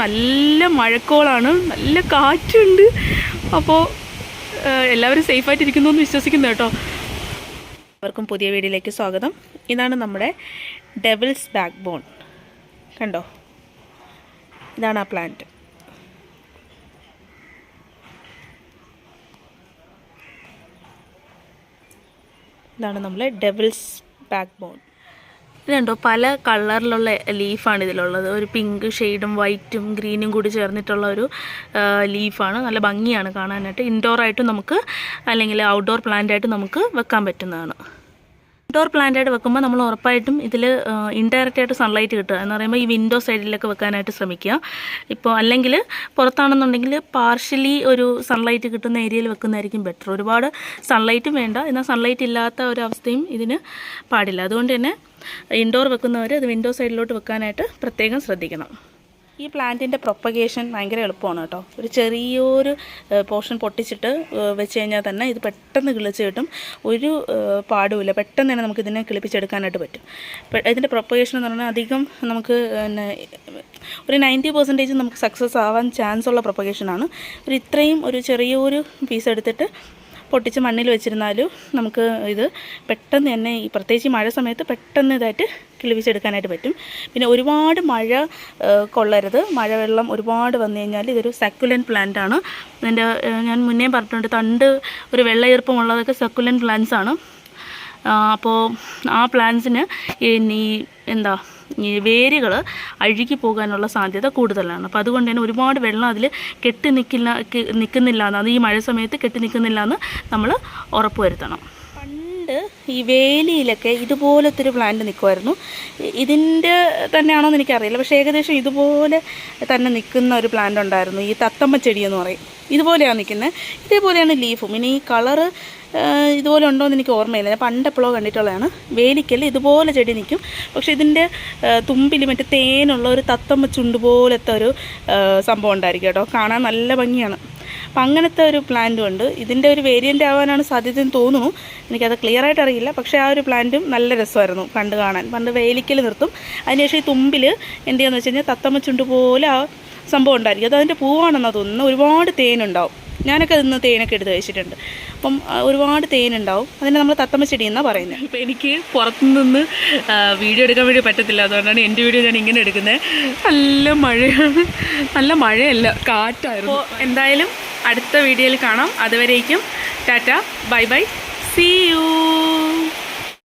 നല്ല മഴക്കോളാണ്. നല്ല കാറ്റുണ്ട്. അപ്പോൾ എല്ലാവരും സേഫായിട്ടിരിക്കുന്നു എന്ന് വിശ്വസിക്കുന്നു കേട്ടോ. എല്ലാവർക്കും പുതിയ വീഡിയോയിലേക്ക് സ്വാഗതം. ഇതാണ് നമ്മുടെ ഡെവിൾസ് ബാക്ക് ബോൺ കണ്ടോ? ഇതാണ് ആ പ്ലാന്റ് ഇതാണ് നമ്മളെ ഡെവിൾസ് ബാക്ക് ബോൺ ഇതുണ്ടോ? പല കളറിലുള്ള ലീഫാണ് ഇതിലുള്ളത്. ഒരു പിങ്ക് ഷെയ്ഡും വൈറ്റും ഗ്രീനും കൂടി ചേർന്നിട്ടുള്ള ഒരു ലീഫാണ്. നല്ല ഭംഗിയാണ് കാണാനായിട്ട്. ഇൻഡോറായിട്ടും നമുക്ക് അല്ലെങ്കിൽ ഔട്ട്ഡോർ പ്ലാന്റായിട്ടും നമുക്ക് വെക്കാൻ പറ്റുന്നതാണ്. ഇൻഡോർ പ്ലാന്റായിട്ട് വെക്കുമ്പോൾ നമ്മൾ ഉറപ്പായിട്ടും ഇതിൽ ഇൻഡയറക്റ്റ് ആയിട്ട് സൺലൈറ്റ് കിട്ടുക. എന്ന് പറയുമ്പോൾ ഈ വിൻഡോ സൈഡിലൊക്കെ വെക്കാനായിട്ട് ശ്രമിക്കുക. ഇപ്പോൾ അല്ലെങ്കിൽ പുറത്താണെന്നുണ്ടെങ്കിൽ പാർഷ്യലി ഒരു സൺലൈറ്റ് കിട്ടുന്ന ഏരിയയിൽ വെക്കുന്നതായിരിക്കും ബെറ്റർ ഒരുപാട് സൺലൈറ്റും വേണ്ട. എന്നാൽ സൺലൈറ്റ് ഇല്ലാത്ത ഒരു അവസ്ഥയും ഇതിന് പാടില്ല. അതുകൊണ്ട് തന്നെ ഇൻഡോർ വെക്കുന്നവർ അത് വിൻഡോ സൈഡിലോട്ട് വെക്കാനായിട്ട് പ്രത്യേകം ശ്രദ്ധിക്കണം. ഈ പ്ലാന്റിന്റെ പ്രൊപ്പഗേഷൻ ഭയങ്കര എളുപ്പമാണ് കേട്ടോ. ഒരു ചെറിയൊരു പോർഷൻ പൊട്ടിച്ചിട്ട് വെച്ച് കഴിഞ്ഞാൽ തന്നെ ഇത് പെട്ടെന്ന് കിളിച്ച് കിട്ടും. ഒരു പാടുമില്ല. പെട്ടെന്ന് തന്നെ നമുക്ക് ഇതിനെ കിളിപ്പിച്ചെടുക്കാനായിട്ട് പറ്റും. ഇതിന്റെ പ്രൊപ്പഗേഷൻ എന്ന് പറഞ്ഞാൽ അധികം നമുക്ക് പിന്നെ ഒരു നയന്റി പെർസെന്റേജ് നമുക്ക് സക്സസ് ആവാൻ ചാൻസ് ഉള്ള പ്രൊപ്പഗേഷനാണ്. ഒരു ഇത്രയും ഒരു ചെറിയൊരു പീസ് എടുത്തിട്ട് പൊട്ടിച്ച് മണ്ണിൽ വെച്ചിരുന്നാലും നമുക്ക് ഇത് പെട്ടെന്ന് തന്നെ ഈ പ്രത്യേകിച്ച് മഴ സമയത്ത് പെട്ടെന്ന് ഇതായിട്ട് കിളിവിച്ചെടുക്കാനായിട്ട് പറ്റും. പിന്നെ ഒരുപാട് മഴ കൊള്ളരുത്. മഴവെള്ളം ഒരുപാട് വന്നു കഴിഞ്ഞാൽ ഇതൊരു സക്കുലൻ പ്ലാന്റ് ആണ്. എന്റെ ഞാൻ മുന്നേ പറഞ്ഞിട്ടുണ്ട് തണ്ട് ഒരു വെള്ള ഈർപ്പമുള്ളതൊക്കെ സക്കുലൻ പ്ലാന്റ്സ് ആണ് അപ്പോൾ ആ പ്ലാന്റ്സിന് ഈ എന്താ വേരുകൾ അഴുകി പോകാനുള്ള സാധ്യത കൂടുതലാണ്. അപ്പോൾ അതുകൊണ്ട് തന്നെ ഒരുപാട് വെള്ളം അതിൽ കെട്ടി നിൽക്കില്ല നിൽക്കുന്നില്ല എന്ന് അത് ഈ മഴ സമയത്ത് കെട്ടി നിൽക്കുന്നില്ല എന്ന് നമ്മൾ ഉറപ്പ് വരുത്തണം. പണ്ട് ഈ വേലിയിലൊക്കെ ഇതുപോലത്തെ ഒരു പ്ലാന്റ് നിൽക്കുമായിരുന്നു ഇതിന്റെ തന്നെയാണോന്ന് എനിക്കറിയില്ല. പക്ഷേ ഏകദേശം ഇതുപോലെ തന്നെ നിൽക്കുന്ന ഒരു പ്ലാന്റ് ഉണ്ടായിരുന്നു. ഈ തത്തമ്മ ചെടിയെന്ന് പറയും. ഇതുപോലെയാണ് നിൽക്കുന്നത് ഇതേപോലെയാണ് ലീഫും ഇനി ഈ കളറ് ഇതുപോലെ ഉണ്ടോ എന്ന് എനിക്ക് ഓർമ്മയില്ല. ഞാൻ പണ്ടെപ്പോഴോ കണ്ടിട്ടുള്ളതാണ്. വേലിക്കല്ല ഇതുപോലെ ചെടി നിൽക്കും പക്ഷേ ഇതിന്റെ തുമ്പിൽ മറ്റേ തേനുള്ള ഒരു തത്തമ്മ ചുണ്ട് പോലത്തെ ഒരു സംഭവം ഉണ്ടായിരിക്കും കേട്ടോ. കാണാൻ നല്ല ഭംഗിയാണ്. അപ്പം അങ്ങനത്തെ ഒരു പ്ലാന്റും ഉണ്ട്. ഇതിന്റെ ഒരു വേരിയന്റ് ആവാനാണ് സാധ്യത എന്ന് തോന്നുന്നു. എനിക്കത് ക്ലിയർ ആയിട്ട് അറിയില്ല. പക്ഷേ ആ ഒരു പ്ലാന്റും നല്ല രസമായിരുന്നു പണ്ട് കാണാൻ. പണ്ട് വേലിക്കൽ നിർത്തും. അതിനുശേഷം ഈ തുമ്പിൽ എന്ത് ചെയ്യാന്ന് വെച്ച് കഴിഞ്ഞാൽ തത്തമ്മ ചുണ്ട് പോലെ ആ സംഭവം ഉണ്ടായിരിക്കും. അത് അതിന്റെ പൂവാണെന്ന് തോന്നുന്നത് ഒരുപാട് തേനുണ്ടാവും ഞാനൊക്കെ ഇന്ന് തേനൊക്കെ എടുത്ത് കഴിച്ചിട്ടുണ്ട്. അപ്പം ഒരുപാട് തേനുണ്ടാവും അതിനെ നമ്മൾ തത്തമ്മ ചെടി എന്നാണ് പറയുന്നത് ഇപ്പം എനിക്ക് പുറത്തുനിന്ന് വീഡിയോ എടുക്കാൻ വേണ്ടി പറ്റത്തില്ല. അതുകൊണ്ടാണ് എന്റെ വീഡിയോ ഞാൻ ഇങ്ങനെ എടുക്കുന്നത് നല്ല മഴയാണ്. നല്ല മഴയല്ല കാറ്റായിരുന്നു. എന്തായാലും അടുത്ത വീഡിയോയിൽ കാണാം. അതുവരേക്കും tata. Bye bye. See you